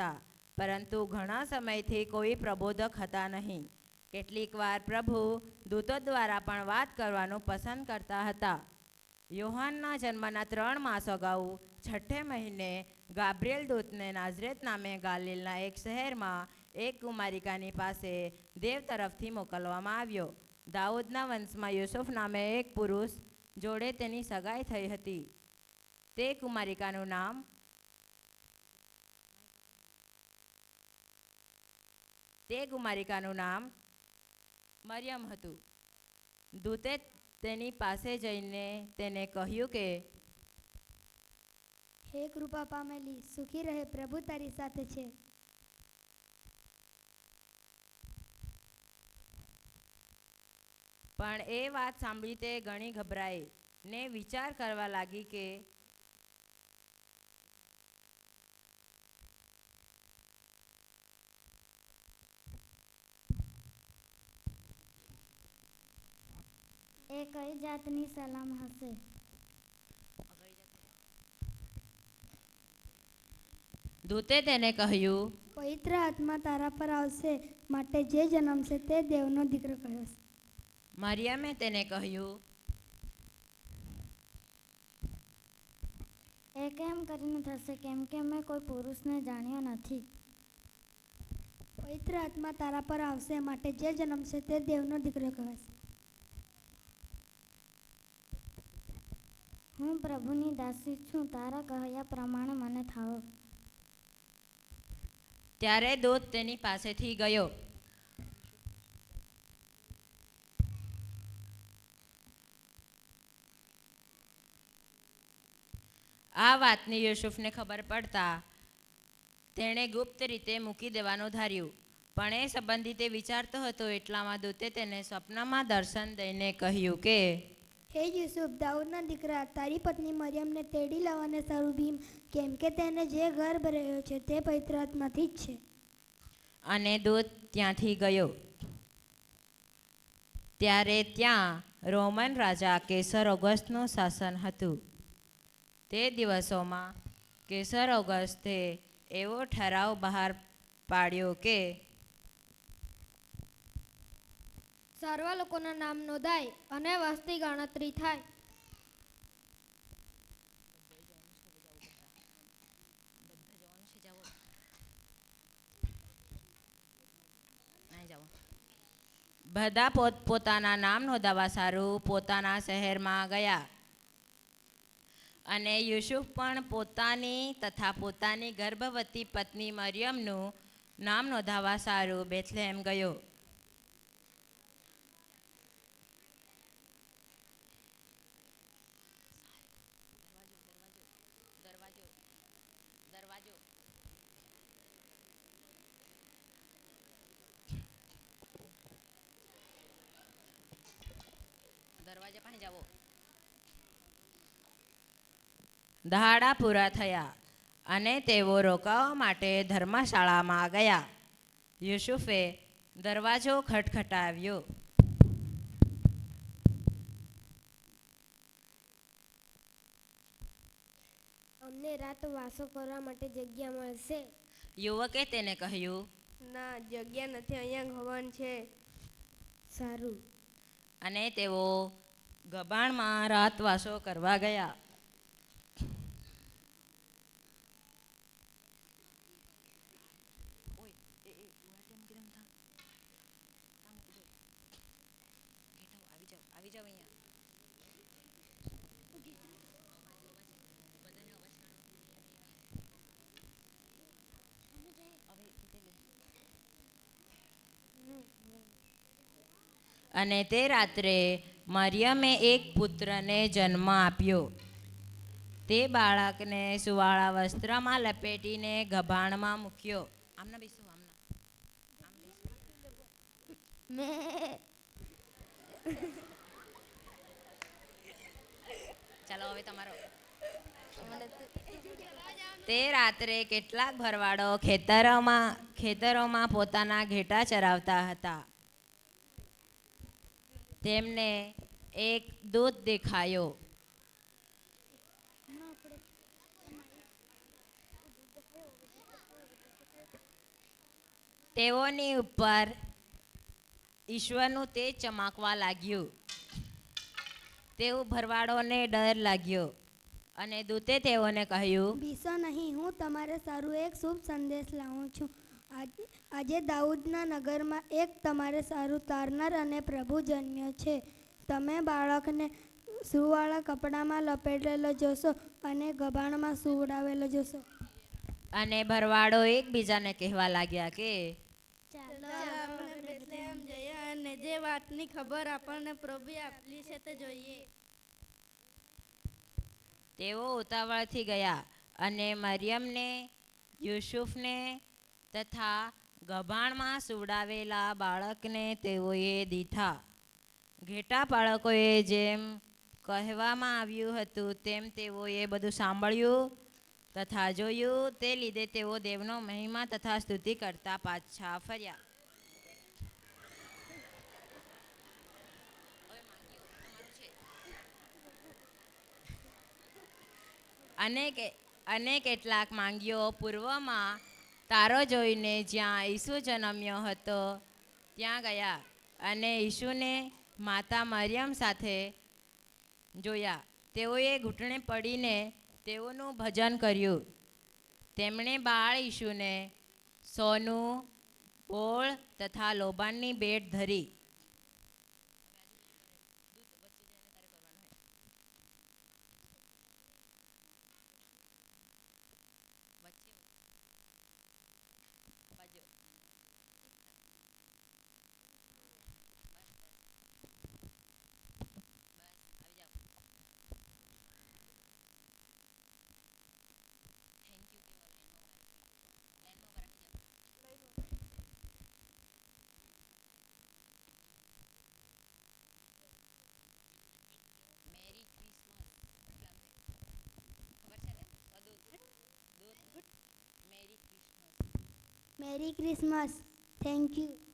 હતા, પરંતુ ઘણા સમયથી કોઈ પ્રબોધક હતા નહીં. કેટલીક વાર પ્રભુ દૂતો દ્વારા પણ વાત કરવાનું પસંદ કરતા હતા. યોહાનના જન્મના ત્રણ માસ અગાઉ, છઠ્ઠે મહિને ગાબ્રિયલ દૂતને નાઝરેત નામે ગાલિલના એક શહેરમાં એક કુમારિકાની પાસે દેવ તરફથી મોકલવામાં આવ્યો. દાઉદના વંશમાં યુસુફ નામે એક પુરુષ જોડે તેની સગાઈ થઈ હતી. તે કુમારિકાનું નામ તે કુમારિકાનું નામ મરિયમ હતું. દૂતે તેની પાસે જઈને તેને કહ્યું કે હે કૃપા પામેલી સુખી રહે પ્રભુ તારી સાથે છે. પણ એ વાત સાંભળી તે ઘણી ગભરાઈ ને વિચાર કરવા લાગી કે એ કઈ જાતની સલામ હશે દૂતે તેને કહ્યું પવિત્ર આત્મા તારા પર આવશે માટે જે જન્મશે તે દેવનો દીકરો કહ્યો છે મરિયમે તેને કહ્યું એ કેમ કરીને થશે કેમ કે મેં કોઈ પુરુષને જાણ્યો નથી પવિત્ર આત્મા તારા પર આવશે માટે જે જન્મશે તે દેવનો દીકરો કહેવાશે હું પ્રભુની દાસી છું, તારા કહ્યા પ્રમાણે મને થાઓ ત્યારે દૂત તેની પાસેથી ગયો. આ વાતની યુસુફને ખબર પડતા તેણે ગુપ્ત રીતે મૂકી દેવાનું ધાર્યું. પણ એ સંબંધી તે વિચારતો હતો એટલામાં દૂતે તેને સ્વપ્નમાં દર્શન દઈને કહ્યું કે હે યુસુફ, દાઉદના દીકરા, તારી પત્ની મરિયમને તેડી લાવવાને સારું ભીમ, કેમ કે તેને જે ગર્ભ રહ્યો છે તે પવિત્ર આત્માથી જ છે. અને દૂત ત્યાંથી ગયો. ત્યારે ત્યાં રોમન રાજા કેસર ઓગસ્ટનું શાસન હતું. તે દિવસોમાં કેસર ઓગસ્ટે એવો ઠરાવ બહાર પાડ્યો કે સર્વ લોકોના નામ નોંધાય અને વસ્તી ગણતરી થાય. બધા પોત, પોતાના નામ નોંધાવા સારું, પોતાના શહેરમાં ગયા. અને યુસુફ પણ પોતાની તથા પોતાની ગર્ભવતી પત્ની મરિયમનું નામ નોંધાવા સારું બેથલેમ ગયો. દરવાજા પાસે જાવો. દહાડા પૂરા થયા અને તેઓ રોકાવા માટે ધર્મશાળામાં ગયા. યુસુફે દરવાજો ખટખટાવ્યો. અમને રાત વાસો કરવા માટે જગ્યા મળશે. યુવકે તેને કહ્યું ના જગ્યા નથી અહીંયા હવન છે. સારું. અને તેઓ ગબાણમાં રાત વાસો કરવા ગયા. અને તે રાત્રે મરિયમે એક પુત્રને જન્મ આપ્યો. તે બાળકને સુવાળા વસ્ત્રમાં લપેટીને ગભાણમાં મૂક્યો. આમના બેસો, આમના. ચાલો, હવે તમારો. તે રાત્રે કેટલાક ભરવાડો ખેતરોમાં ખેતરોમાં પોતાના ઘેટા ચરાવતા હતા. તેમને એક દૂત દેખાયો. તેઓની ઉપર ઈશ્વરનું તેજ ચમકવા લાગ્યું. તેઓ ભરવાડોને ડર લાગ્યો અને દૂતે તેઓને કહ્યું ભીસો નહીં, હું તમારે સારું એક શુભ સંદેશ લાવું છું. આજે દાઉદના નગરમાં એક તમારે સારું તારનાર અને પ્રભુ જન્મ્યો છે. તમે બાળકને સુવાળા કપડામાં લપેટેલો જોશો અને ગભાણમાં સુવડાવેલો જોશો. અને ભરવાડો એકબીજાને કહેવા લાગ્યા કે અને જે વાતની ખબર આપણને પ્રભુએ આપેલી છે તે જોઈએ. તેઓ ઉતાવળથી ગયા અને મરિયમને યુસુફને તથા ગભાણમાં સુવડાવેલા બાળકને તેઓએ દીધા. ઘેટા બાળકોએ જેમ કહેવામાં આવ્યું હતું, તેમ તેઓએ બધું સાંભળ્યું તથા જોયું. તે લીધે તેઓ દેવનો મહિમા તથા સ્તુતિ કરતા પાછા ફર્યા. અને કે- અને કેટલાક માંગ્યો પૂર્વમાં તારો જોઈને જ્યાં ઈસુ જન્મ્યો હતો, ત્યાં ગયા અને ઈસુને માતા મરિયમ સાથે જોયા. તેઓએ ઘૂંટણે પડીને તેઓનું ભજન કર્યું. તેમણે બાળ ઈસુને સોનું બોળ તથા લોબાનની ભેટ ધરી. Merry Christmas. Thank you.